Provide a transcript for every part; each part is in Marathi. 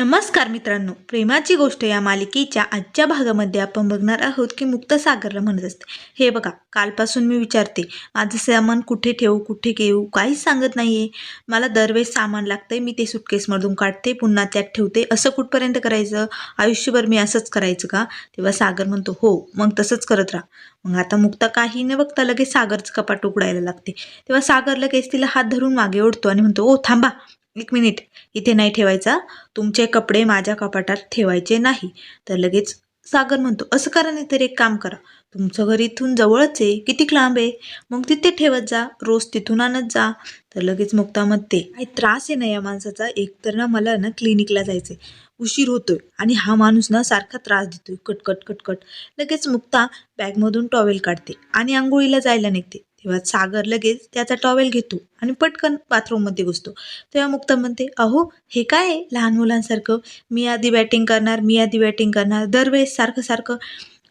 नमस्कार मित्रांनो. प्रेमाची गोष्ट या मालिकेच्या आजच्या भागामध्ये आपण बघणार आहोत की मुक्त सागरला म्हणत असते. हे बघा कालपासून मी विचारते माझं सामान कुठे ठेवू कुठे घेऊ काहीच सांगत नाही आहे मला दरवेळेस सामान लागतंय मी ते सुटकेसमधून काढते पुन्हा त्यात ठेवते. असं कुठपर्यंत करायचं? आयुष्यभर मी असंच करायचं का? तेव्हा सागर म्हणतो हो मग तसंच करत राहा. मग आता मुक्ता काही न बघता लगेच सागरचं कपाट उघडायला लागते. तेव्हा सागर लगेच तिला हात धरून मागे ओढतो आणि म्हणतो ओ थांबा एक मिनिट. इथे नाही ठेवायचा. तुमचे कपडे माझ्या कपाटात ठेवायचे नाही. तर लगेच सागर म्हणतो असं करा नाही तर एक काम करा. तुमचं घर इथून जवळच आहे. किती लांब आहे? मग तिथे ठेवत जा. रोज तिथून आणत जा. तर लगेच मुक्ता म्हणते काही त्रास आहे ना या माणसाचा? एक तर ना मला ना क्लिनिकला जायचंय. उशीर होतोय आणि हा माणूस ना सारखा त्रास देतोय. कटकट कटकट. लगेच मुक्ता बॅगमधून टॉवेल काढते आणि आंघोळीला जायला निघते. तेव्हा सागर लगेच त्याचा टॉवेल घेतो आणि पटकन बाथरूममध्ये घुसतो. तेव्हा मुक्ता म्हणते अहो हे काय आहे? लहान मुलांसारखं. मी आधी बॅटिंग करणार मी आधी बॅटिंग करणार. दरवेळेस सारखं सारखं.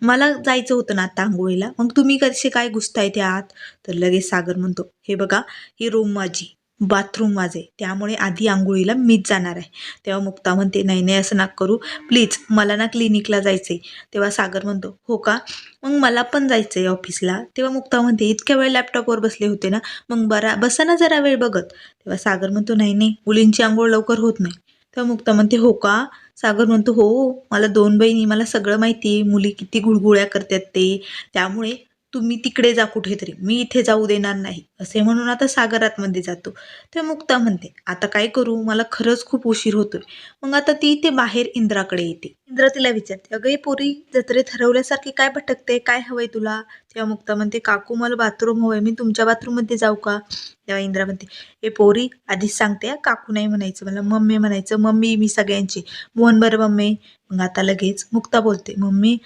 मला जायचं होतं ना आता आंघोळीला. मग तुम्ही कसे काय घुसताय त्या आत? तर लगेच सागर म्हणतो हे बघा ही रूम माझी. बाथरूम वाजे. त्यामुळे आधी आंघोळीला मीच जाणार आहे. तेव्हा मुक्ता म्हणते नाही नाही असं नाक करू. प्लीज मला ना क्लिनिकला जायचं आहे तेव्हा सागर म्हणतो हो का? मग मला पण जायचं आहे ऑफिसला. तेव्हा मुक्ता म्हणते इतक्या वेळ लॅपटॉपवर बसले होते ना? मग बरा बसा ना जरा वेळ बघत. तेव्हा सागर म्हणतो नाही नाही मुलींची आंघोळ लवकर होत नाही. तेव्हा मुक्ता म्हणते हो का? सागर म्हणतो हो मला दोन बहिणी मला सगळं माहिती आहे. मुली किती गुळगुळ्या करतात ते. त्यामुळे तुम्ही तिकडे जा कुठेतरी. मी इथे जाऊ देणार नाही. असे म्हणून आता सागरातमध्ये जातो. तेव्हा मुक्ता म्हणते आता काय करू? मला खरंच खूप उशीर होतोय. मग आता ती ते बाहेर इंद्राकडे येते. इंद्र तिला विचारते अगं हे पोरी जत्रेत ठरवल्यासारखी काय भटकते? काय हवंय तुला? तेव्हा मुक्ता म्हणते काकू मला बाथरूम हवंय. मी तुमच्या बाथरूममध्ये जाऊ का? तेव्हा इंद्रा म्हणते ए पोरी आधीच सांगते काकू नाही म्हणायचं मला. मम्मी म्हणायचं मम्मी मी सगळ्यांची. मोहन बरं मम्मी. मग आता लगेच मुक्ता बोलते मम्मी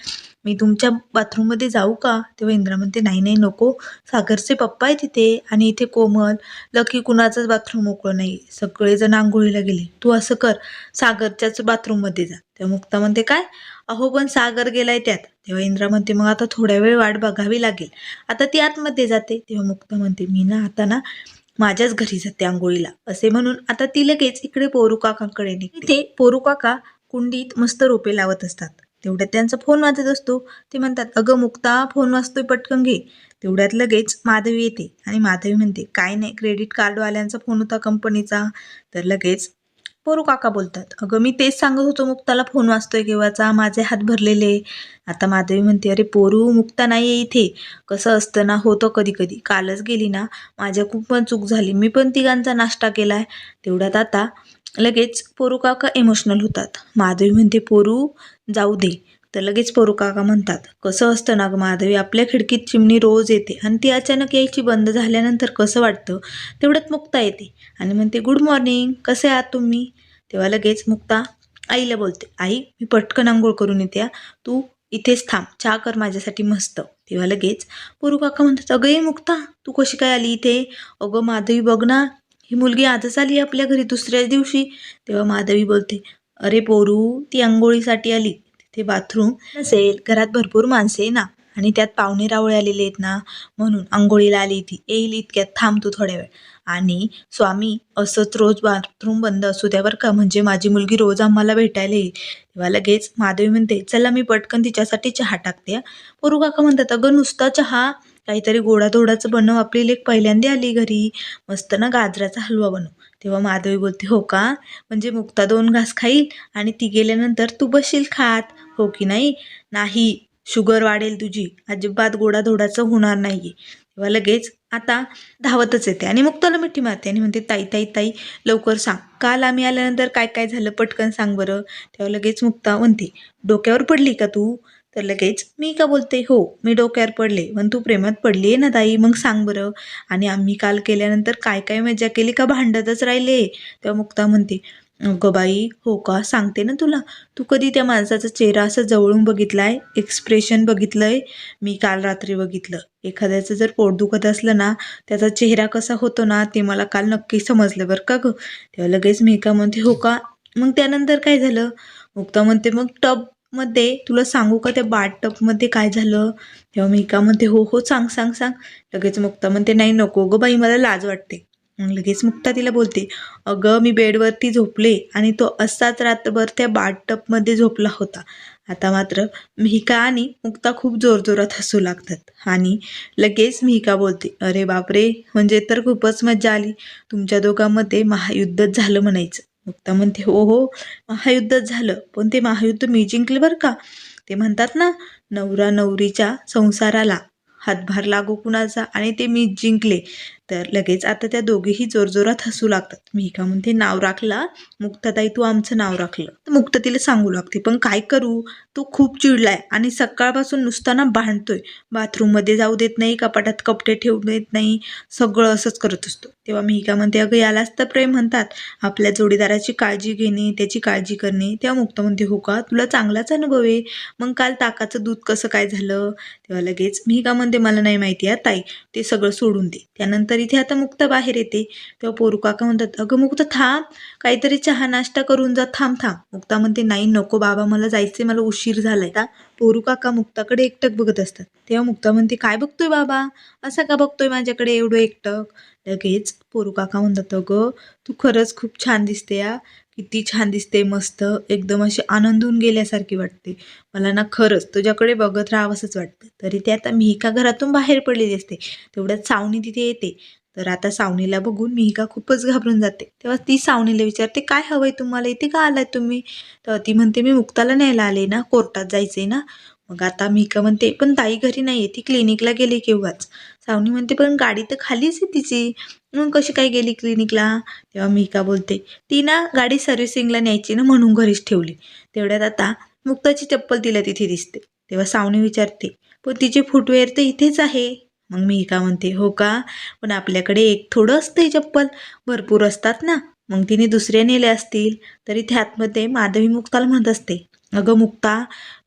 मी तुमच्या बाथरूममध्ये जाऊ का? तेव्हा इंद्रा म्हणते नाही नाही नको. सागरचे पप्पा आहे तिथे. आणि इथे कोमल लकी कुणाचंच बाथरूम मोकळं नाही. सगळेजण आंघोळीला गेले. तू असं कर सागरच्याच बाथरूममध्ये जा. तेव्हा मुक्ता म्हणते काय? अहो पण सागर गेलाय त्यात. तेव्हा इंद्रा म्हणते मग आता थोड्या वेळ वाट बघावी लागेल. आता ती आतमध्ये जाते. तेव्हा मुक्ता म्हणते मी ना आता ना माझ्याच घरी जाते आंघोळीला. असे म्हणून आता ती लगेच इकडे पोरू काकांकडे निघते. ते पोरू काका कुंडीत मस्त रोपे लावत असतात. तेवढ्यात त्यांचा फोन वाजत असतो. ते म्हणतात अगं मुक्ता फोन वाजतोय पटकन घे. तेवढ्यात लगेच माधवी येते आणि माधवी म्हणते काय नाही क्रेडिट कार्डवाल्यांचा फोन होता कंपनीचा. तर लगेच पोरू काका बोलतात अगं मी तेच सांगत होतो मुक्ताला फोन वाजतोय केव्हाचा माझे हात भरलेले. आता माधवी म्हणते अरे पोरू मुक्ता नाही आहे इथे. कसं असतं ना होतं कधी कधी कालच गेली ना माझ्या खूप पण चूक झाली. मी पण तिघांचा नाश्ता केलाय. तेवढ्यात आता लगेच पोरू काका इमोशनल होतात. माधवी म्हणते पोरू जाऊ दे. तर लगेच पोरू काका म्हणतात कसं असतं ना गं माधवी आपल्या खिडकीत चिमणी रोज येते आणि ती अचानक यायची बंद झाल्यानंतर कसं वाटतं? तेवढ्यात मुक्ता येते आणि म्हणते गुड मॉर्निंग कसे आहात तुम्ही? तेव्हा लगेच मुक्ता आईला बोलते आई मी पटकन आंघोळ करून येते तू इथेच थांब चहा कर माझ्यासाठी मस्त. तेव्हा लगेच पोरू काका म्हणतात अगं ये मुक्ता तू कशी काय आली इथे? अगं माधवी बघ ना ही मुलगी आजच आली आपल्या घरी दुसऱ्याच दिवशी. तेव्हा माधवी बोलते अरे पोरू ती आंघोळीसाठी आली. तिथे बाथरूम नसेल घरात भरपूर माणसे आहे ना. आणि त्यात पाहुणे रावळे आलेले आहेत ना म्हणून आंघोळीला आली ती येईल इतक्यात थांब तू थोड्या वेळ. आणि स्वामी असंच रोज बाथरूम बंद असू द्या बरं का. म्हणजे माझी मुलगी रोज आम्हाला भेटायला येईल. तेव्हा लगेच माधवी म्हणते चला मी पटकन तिच्यासाठी चहा टाकते हा." पोरू काका म्हणतात अगं नुसता चहा. काहीतरी गोडाधोडाचं बनव आपली लेख पहिल्यांदा आली घरी. मस्त ना गाजराचा हलवा बनव. तेव्हा माधवी बोलते हो का? म्हणजे मुक्ता दोन घास खाईल आणि ती गेल्यानंतर तू बसशील खात. हो की नाही? नाही शुगर वाढेल तुझी अजिबात गोडाधोडाचं होणार नाही आहे तेव्हा लगेच आता धावतच येते आणि मुक्ताला मिठी मारते आणि म्हणते ताई ताई ताई लवकर सांग. काल आम्ही आल्यानंतर काय काय झालं? पटकन सांग बरं. तेव्हा लगेच मुक्ता म्हणते डोक्यावर पडली का तू? तर लगेच मी का बोलते? हो मी डोक्यावर पडले. पण तू प्रेमात पडली आहे ना ताई? मग सांग बरं. आणि आम्ही काल केल्यानंतर काय काय मजा केली? का भांडतच राहिले? तेव्हा मुक्ता म्हणते अगं बाई हो का? सांगते ना तुला. तू कधी त्या माणसाचा चेहरा असं जवळून बघितलाय एक्सप्रेशन बघितलंय? मी काल रात्री बघितलं. एखाद्याचं जर पोट दुखत असलं ना त्याचा चेहरा कसा होतो ना ते मला काल नक्की समजलं बरं का गं? तेव्हा लगेच मी का म्हणते हो का? मग त्यानंतर काय झालं? मुक्ता म्हणते मग टबमध्ये तुला सांगू का त्या बाट टबमध्ये काय झालं? तेव्हा मी का म्हणते हो हो सांग सांग सांग. लगेच मुक्ता म्हणते नाही नको गं बाई मला लाज वाटते. लगेच मुक्ता तिला बोलते अगं मी बेडवरती झोपले आणि तो असाच रात्रभर त्या बाथटबमध्ये झोपला होता. आता मात्र मिहिका आणि मुक्ता खूप जोरजोरात हसू लागतात आणि लगेच मिहिका बोलते अरे बापरे म्हणजे तर खूपच मजा आली. तुमच्या दोघांमध्ये महायुद्धच झालं म्हणायचं. मुक्ता म्हणते हो हो महायुद्धच झालं. पण ते महायुद्ध मी जिंकले बरं का? ते म्हणतात ना नवरा नवरीच्या संसाराला हातभार लागू कुणाचा? आणि ते मी जिंकले तर लगेच आता त्या दोघेही जोरजोरात हसू लागतात. मिहिका म्हणते नाव राखला मुक्ताताई तू आमचं नाव राखलं. तर मुक्ता तिला सांगू लागते पण काय करू? तो खूप चिडलाय आणि सकाळपासून नुसताना भांडतोय. बाथरूममध्ये जाऊ देत नाही कपाटात कपडे ठेवू देत नाही सगळं असंच करत असतो. तेव्हा मिहिका म्हणते अगं यालाच तर प्रेम म्हणतात. आपल्या जोडीदाराची काळजी घेणे त्याची काळजी करणे. तेव्हा मुक्ता म्हणते हो का? तुला चांगलाच अनुभव आहे. मग काल ताकाचं दूध कसं काय झालं? तेव्हा लगेच मिहिका म्हणते मला नाही माहिती आहे ताई. ते सगळं सोडून दे. त्यानंतर तर इथे आता मुक्ता बाहेर येते. तेव्हा पोरू काका म्हणतात अगं मुक्ता थांब. काहीतरी चहा नाश्ता करून जा. थांब थांब. मुक्ता म्हणते नाही नको बाबा. मला जायचंय. मला उशीर झालाय. का पोरू काका मुक्ताकडे एकटक बघत असतात. तेव्हा मुक्ता म्हणते काय बघतोय बाबा? असा का बघतोय माझ्याकडे एवढं एकटक? लगेच पोरू काका म्हणतात अगं तू खरंच खूप छान दिसते या किती छान दिसते मस्त. एकदम अशी आनंदून गेल्यासारखी वाटते. मला ना खरंच तुझ्याकडे बघत राहावंसंच वाटतं. तरी ते आता मिहिका घरातून बाहेर पडलेली असते. तेवढ्यात सावनी तिथे येते. तर आता सावनीला बघून मिहिका खूपच घाबरून जाते. तेव्हा ती सावनीला विचारते काय हवंय तुम्हाला? इथे का आलाय तुम्ही? तर ती म्हणते मी मुक्ताला न्यायला आले ना. कोर्टात जायचंय ना. मग आता मिहिका म्हणते पण ताई घरी नाही आहे ती क्लिनिकला गेली केव्हाच? सावनी म्हणते पण गाडी तर खालीच आहे तिची. मग कशी काय गेली क्लिनिकला तेव्हा मिहिका बोलते ती ना गाडी सर्व्हिसिंगला न्यायची ना म्हणून घरीच ठेवली. तेवढ्यात आता मुक्ताची चप्पल तिला तिथे दिसते. तेव्हा सावनी विचारते पण तिचे फुटवेअर तर इथेच आहे. मग मी का म्हणते हो का? पण आपल्याकडे एक थोडं असतंय चप्पल. भरपूर असतात ना. मग तिने दुसऱ्या नेले असतील. तरी त्यातमध्ये माधवी मुक्ताला म्हणत असते अगं मुक्ता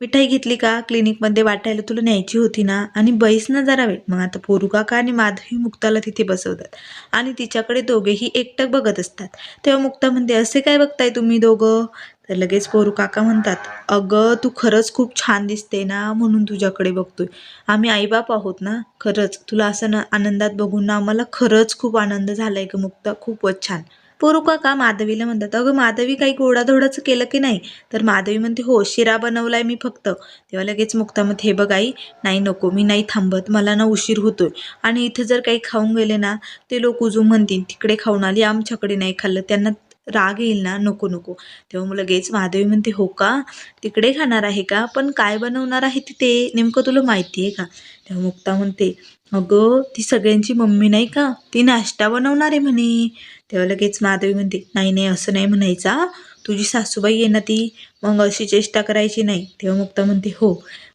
मिठाई घेतली का? क्लिनिकमध्ये वाटायला तुला न्यायची होती ना? आणि बैस ना जरा वेळ. मग आता पोरू काका आणि माधवी मुक्ताला तिथे बसवतात? आणि तिच्याकडे दोघेही एकटक बघत असतात. तेव्हा मुक्ता म्हणते असे काय बघताय तुम्ही दोघं? तर लगेच पोरू काका म्हणतात अगं तू खरंच खूप छान दिसते ना म्हणून तुझ्याकडे बघतोय. आम्ही आईबाप आहोत ना? खरंच. तुला असं ना आनंदात बघून ना आम्हाला खरंच खूप आनंद झालाय ग मुक्ता. खूपच छान. पोरू काका माधवीला म्हणतात अगं माधवी काही गोडाधोडाचं केलं की नाही? तर माधवी म्हणते हो शिरा बनवलाय मी फक्त. तेव्हा लगेच मुक्ता हे बघ आई नाही नको मी नाही थांबत मला ना उशीर होतोय. आणि इथं जर काही खाऊन गेले ना ते लोक उजू म्हणतील तिकडे खाऊन आली आमच्याकडे नाही खाल्लं त्यांना राग येईल ना नको नको. तेव्हा मग लगेच महादेवी म्हणते हो का तिकडे खाणार आहे का? पण काय बनवणार आहे तिथे नेमकं तुला माहिती आहे का? तेव्हा मुक्ता म्हणते अगं ती सगळ्यांची मम्मी नाही का? ती नाश्ता बनवणार आहे म्हणे. तेव्हा लगेच माधवी म्हणते नाही नाही असं नाही म्हणायचा तुझी सासूबाई आहे ना ती मग अशी चेष्टा करायची नाही. तेव्हा मुक्ता म्हणते हो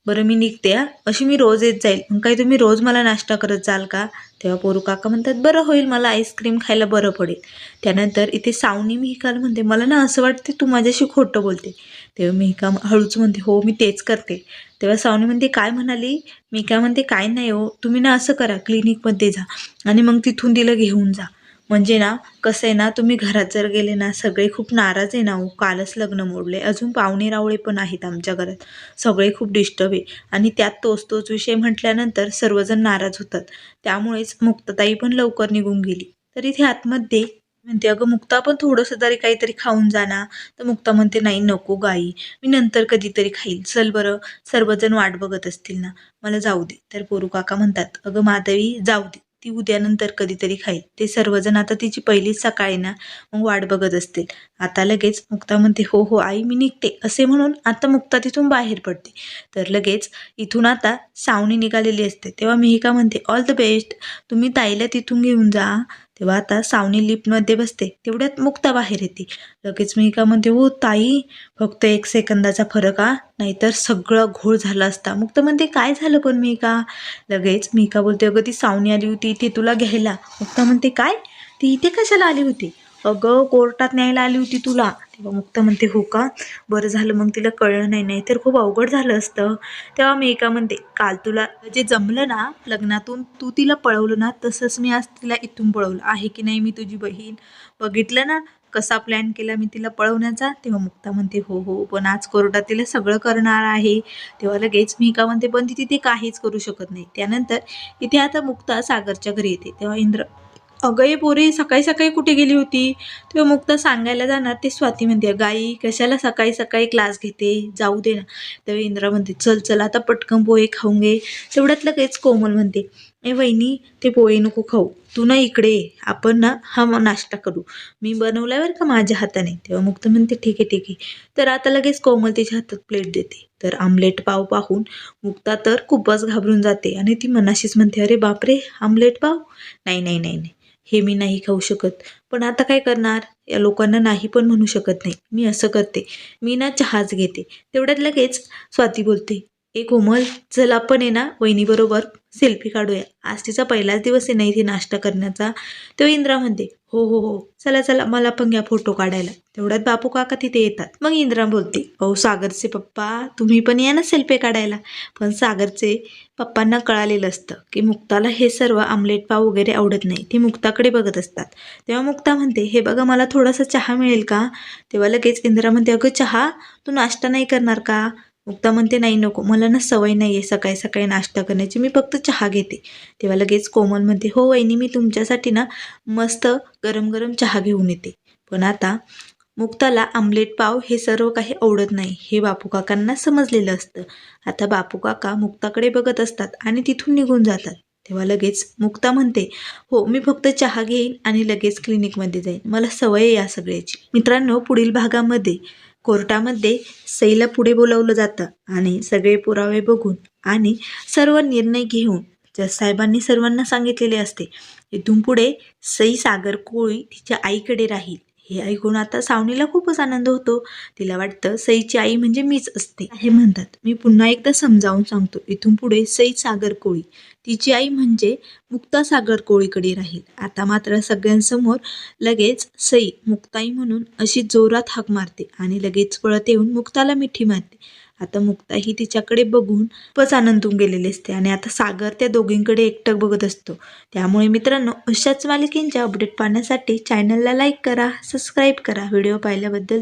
बरं मी निघते हा. अशी मी रोज येत जाईल. मग काय तुम्ही रोज मला नाश्ता करत जाल का? तेव्हा पोरू काका म्हणतात बरं होईल मला आईस्क्रीम खायला बरं पडेल. त्यानंतर इथे सावनी मिहिकाल म्हणते मला ना असं वाटते तू माझ्याशी खोटं बोलते. तेव्हा मिहिका हळूच म्हणते हो मी तेच करते. तेव्हा सावनी म्हणते काय म्हणाली? मी काय म्हणते काय नाही हो तुम्ही ना असं करा क्लिनिकमध्ये जा आणि मग तिथून तिला घेऊन जा. म्हणजे ना कसं आहे ना तुम्ही घरात जर गेले ना सगळे खूप नाराज आहे ना हो. कालच लग्न मोडले. अजून पाहुणे रावळे पण आहेत आमच्या घरात. सगळे खूप डिस्टर्ब आहे. आणि त्यात तोच तोच विषय म्हटल्यानंतर सर्वजण नाराज होतात. त्यामुळेच मुक्तताई पण लवकर निघून गेली. तर इथे आतमध्ये म्हणते अगं मुक्ता पण थोडंसं तरी काहीतरी खाऊन जा ना तर मुक्ता म्हणते नाही नको गाई. मी नंतर कधीतरी खाईल. चल बरं. सर्वजण वाट बघत असतील ना. मला जाऊ दे. तर पोरू काका म्हणतात अगं माधवी जाऊ दे. ती उद्यानंतर कधीतरी खाईल. ते सर्वजण आता तिची पहिलीच सकाळी ना मग वाट बघत असतील. आता लगेच मुक्ता म्हणते हो हो आई मी निघते असे म्हणून आता मुक्ता तिथून बाहेर पडते. तर लगेच इथून आता सावणी निघालेली असते. तेव्हा मिहिका म्हणते ऑल द बेस्ट तुम्ही ताईला तिथून घेऊन जा तेव्हा आता सावनी लिफ्टमध्ये बसते तेवढ्यात मुक्ता बाहेर येते. लगेच मिहिका म्हणते हो ताई फक्त एक सेकंदाचा फरक हा? नाहीतर सगळं घोळ झाला असता. मुक्त म्हणते काय झालं पण मी का? लगेच मिहिका बोलते अगं ती सावनी आली होती इथे तुला घ्यायला. मुक्ता म्हणते काय? ती इथे कशाला आली होती? अगं कोर्टात न्यायला आली होती तुला. तेव्हा मुक्ता म्हणते हो का? बरं झालं मग तिला कळलं नाही. नाही तर खूप अवघड झालं असतं. तेव्हा मी एका म्हणते काल तुला जे जमलं ना लग्नातून तू तिला पळवलं ना तसंच मी आज तिला इथून पळवलं. आहे की नाही मी तुझी बहीण? बघितलं ना कसा प्लॅन केला मी तिला पळवण्याचा? तेव्हा मुक्ता म्हणते हो हो पण आज कोर्टात तिला सगळं करणार आहे. तेव्हा लगेच मी का म्हणते पण ती तिथे काहीच करू शकत नाही. त्यानंतर इथे आता मुक्ता सागरच्या घरी येते. तेव्हा इंद्र अगं ये पोरी सकाळी सकाळी कुठे गेली होती? तेव्हा मुक्ता सांगायला जाणार ते स्वाती म्हणते गाई कशाला सकाळी सकाळी क्लास घेते? जाऊ दे ना. तेव्हा इंद्रा म्हणते चल चल आता पटकन पोहे खाऊन घे. तेवढ्यात लगेच कोमल म्हणते ए वहिनी ते पोहे नको खाऊ. तू ना इकडे ये. आपण ना हा नाश्ता करू. मी बनवलाय बरं का माझ्या हाताने? तेव्हा मुक्त म्हणते ठीक आहे ठीक आहे. तर आता लगेच कोमल तिच्या हातात प्लेट देते. तर आमलेट पाव पाहून मुक्ता तर खूपच घाबरून जाते आणि ती मनाशीच म्हणते अरे बापरे आमलेट पाव? नाही नाही नाही नाही. हे मी नाही खाऊ शकत. पण आता काय करणार? या लोकांना नाही पण म्हणू शकत नाही. मी असं करते. मी ना चहाच घेते. तेवढ्यात लगेच स्वाती बोलते ए कोमल चल आपण आहे ना वहिनीबरोबर सेल्फी काढूया. आज तिचा पहिलाच दिवस आहे ना इथे नाश्ता करण्याचा. तेव्हा इंद्रा म्हणते हो हो हो चला चला मला पण घ्या फोटो काढायला. तेवढ्यात बापू काका तिथे येतात. मग इंद्रा बोलते अहो सागरचे पप्पा तुम्ही पण या ना सेल्फी काढायला. पण सागरचे पप्पांना कळालेलं असतं की मुक्ताला हे सर्व आमलेट पाव वगैरे आवडत नाही. ते मुक्ताकडे बघत असतात. तेव्हा मुक्ता म्हणते हे बघा मला थोडासा चहा मिळेल का? तेव्हा लगेच इंद्रा म्हणते अगं चहा? तू नाश्ता नाही करणार का? मुक्ता म्हणते नाही नको मला ना सवय नाही आहे सकाळी सकाळी नाश्ता करण्याची मी फक्त चहा घेते. तेव्हा लगेच कोमल म्हणते हो वहिनी मी तुमच्यासाठी ना मस्त गरम गरम चहा घेऊन येते. पण आता मुक्ताला आमलेट पाव हे सर्व काही आवडत नाही. हे बापू काकांना समजलेलं असतं. आता बापू काका मुक्ताकडे बघत असतात आणि तिथून निघून जातात. तेव्हा लगेच मुक्ता म्हणते हो मी फक्त चहा घेईन आणि लगेच क्लिनिकमध्ये जाईन. मला सवय आहे या सगळ्याची. मित्रांनो पुढील भागामध्ये कोर्टामध्ये सईला पुढे बोलावलं जातं आणि सगळे पुरावे बघून आणि सर्व निर्णय घेऊन जज साहेबांनी सर्वांना सांगितलेले असते इथून पुढे सई सागर कोळी तिच्या आईकडे राहील. हे ऐकून आता सावनीला खूपच आनंद होतो. तिला वाटतं सईची आई म्हणजे मीच असते. हे म्हणतात. मी पुन्हा एकदा समजावून सांगतो. इथून पुढे सई सागर कोळी. तिची आई म्हणजे मुक्ता सागर कोळीकडे राहील. आता मात्र सगळ्यांसमोर लगेच सई मुक्ताई म्हणून अशी जोरात हाक मारते आणि लगेच पळत येऊन मुक्ताला मिठी मारते. आता मुक्ता ही तिच्याकडे बघून खूपच आनंदून गेलेली असते आणि आता सागर त्या दोघींकडे एकटक बघत असतो. त्यामुळे मित्रांनो अशाच मालिकेंच्या अपडेट पाहण्यासाठी चॅनलला लाईक करा सबस्क्राईब करा. व्हिडिओ पाहिल्याबद्दल